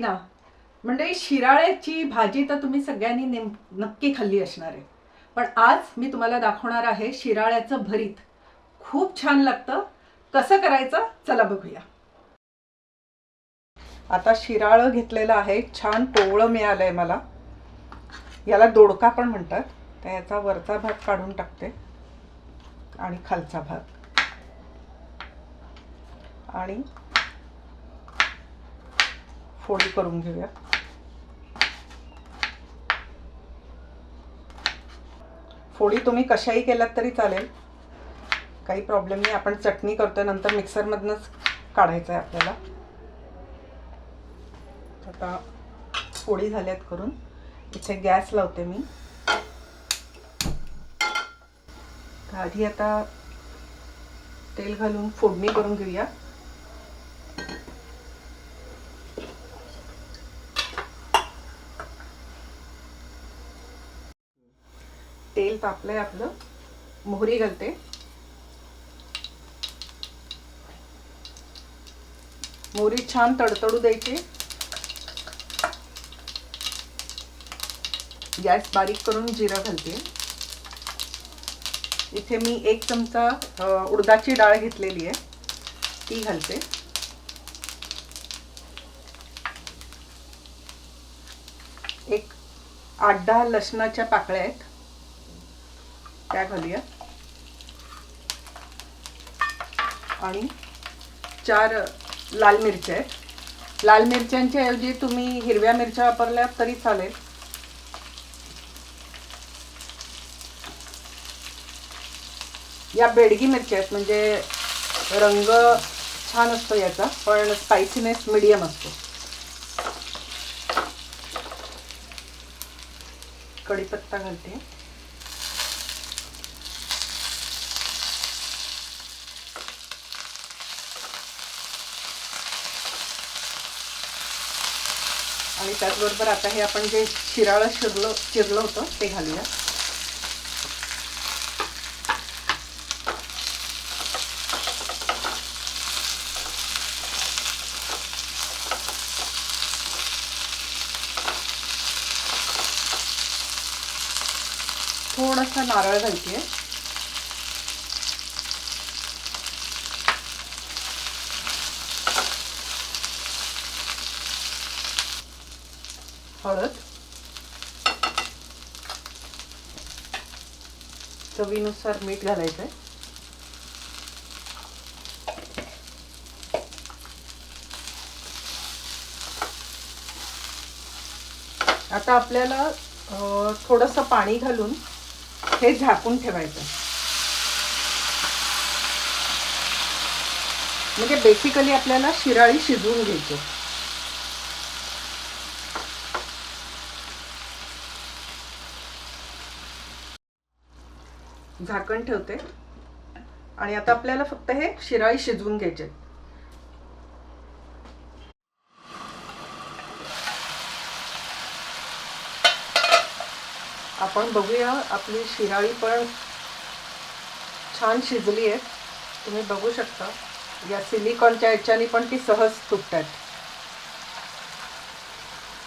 ना. म्हणजे शिराळ्याची भाजी तर तुम्ही सगळ्यांनी नेम नक्की खाल्ली असणार आहे. पण आज मी तुम्हाला दाखवणार आहे शिराळ्याचं भरीत. खूप छान लागतं. कसं करायचं? चला बघूया. आता शिराळं घेतलेलं आहे. छान कोवळं मिळालं आहे मला. याला दोडका पण म्हणतात. तर याचा वरचा भाग काढून टाकते. आणि खालचा भाग. आणि फोडी करून घेऊया. फोडी तुम्ही कशाही केल्यात तरी चालेल. काही प्रॉब्लेम नाही आपण चटणी करतोय नंतर मिक्सरमधनंच काढायचं आहे आपल्याला. आता फोडी झाल्यात करून. इथे गॅस लावते मी. आधी आता तेल घालून फोडणी करून घेऊया. तापलंय आपलं. मोहरी घालते. मोहरी छान तडतडू द्यायची. गॅस बारीक करून जिरा घालते. इथे मी एक चमचा उडदाची डाळ घेतलेली आहे. ती घालते. एक आठ दहा लसणाच्या पाकळ्या आहेत. त्या घालूया आणि चार लाल मिरच्या आहेत. लाल मिरच्यांच्या ऐवजी तुम्ही हिरव्या मिरच्या वापरल्या तरी चालेल. या बेडगी मिरच्या आहेत म्हणजे रंग छान असतो याचा पण स्पायसीनेस मिडियम असतो. कढीपत्ता घालते. आणि त्याचबरोबर आता हे आपण जे शिराळं शिरलं चिरलं होतं ते घालूया. थोडासा नारळ घालते हळद चवीनुसार मीठ घालायचं आहे आता आपल्याला थोडस थोडंसं पाणी घालून हे झाकून ठेवायचं. म्हणजे बेसिकली आपल्याला शिराळी शिजवून घ्यायची. झाकण ठेवते. आणि आता आपल्याला फक्त हे शिराळी शिजवून घ्यायचे. आपण बघूया आपली शिराळी पण छान शिजली आहे. तुम्ही बघू शकता. या सिलिकॉनच्या याच्याने पण ती सहज तुटतात.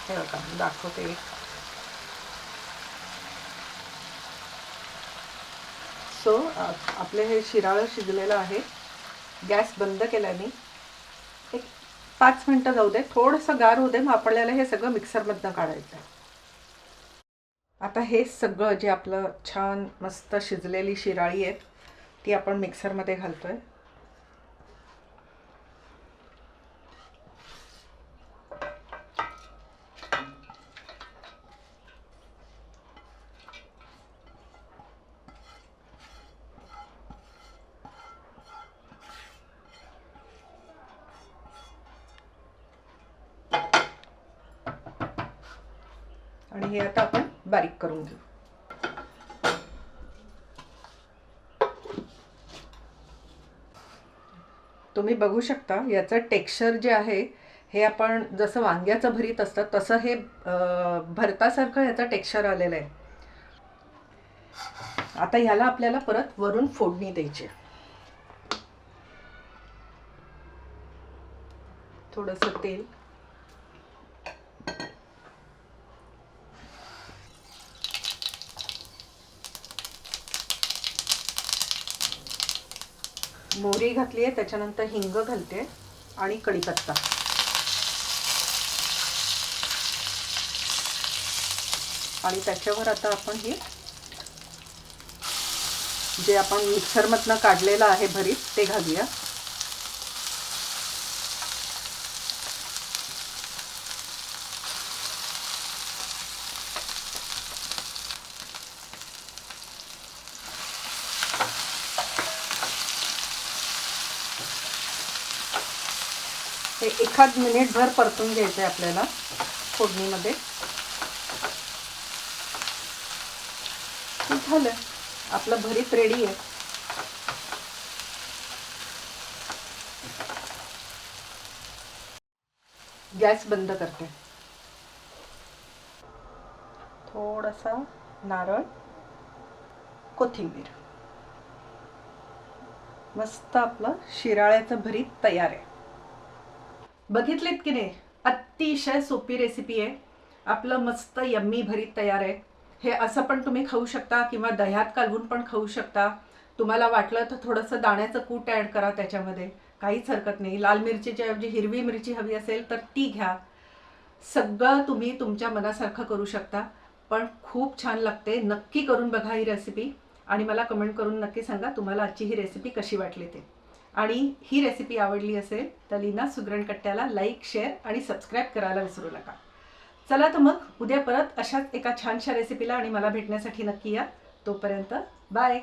हे बघा दाखवते एक. सो आपले हे शिराळं शिजलेलं आहे. गॅस बंद केल्याने. एक पाच मिनटं जाऊ दे. थोडंसं गार होऊ दे. मग आपल्याला हे सगळं मिक्सरमधनं काढायचं आहे. आता हे सगळं जे आपलं छान मस्त शिजलेली शिराळी आहेत ती आपण मिक्सरमध्ये घालतो आहे आणि हे आता आपण बारीक करून घेऊ. तुम्ही बघू शकता याचं टेक्स्चर जे आहे हे आपण जसं वांग्याचं भरीत असतं तसं हे भरतासारखं याचं टेक्स्चर आलेलं आहे. आता ह्याला आपल्याला परत वरून फोडणी द्यायची थोडंसं तेल मोहरी घातली आहे त्याच्यानंतर हिंग घालते आणि कढीपत्ता. आणि त्याच्यावर आता आपण हे जे आपण मिक्सरमधनं काढलेलं आहे भरीत ते घालूया. हे एखाद मिनिटभर परतून घ्यायचं आहे आपल्याला फोडणीमध्ये. झालं. आपलं भरीत रेडी आहे. गॅस बंद करते. थोडासा नारळ कोथिंबीर. मस्त आपलं शिराळ्याचं भरीत तयार आहे. बघितलेत की नाही? अतिशय सोपी रेसिपी आहे. आपलं मस्त यम्मी भरीत तयार आहे. हे असं पण तुम्ही खाऊ शकता किंवा दह्यात कालवून पण खाऊ शकता. तुम्हाला वाटलं तर थोडंसं दाण्याचं कूट ॲड करा त्याच्यामध्ये. काहीच हरकत नाही. लाल मिरचीच्या ऐवजी हिरवी मिरची हवी असेल तर ती घ्या. सगळं तुम्ही तुमच्या मनासारखं करू शकता. पण खूप छान लागते. नक्की करून बघा ही रेसिपी आणि मला कमेंट करून नक्की सांगा तुम्हाला आजची ही रेसिपी कशी वाटली ते. आणि ही रेसिपी आवडली असेल तर लीना सुगरणकट्ट्याला लाईक शेअर आणि सबस्क्राईब करायला विसरू नका. चला तर मग उद्या परत अशाच एका छानशा रेसिपीला आणि मला भेटण्यासाठी नक्की या. तोपर्यंत बाय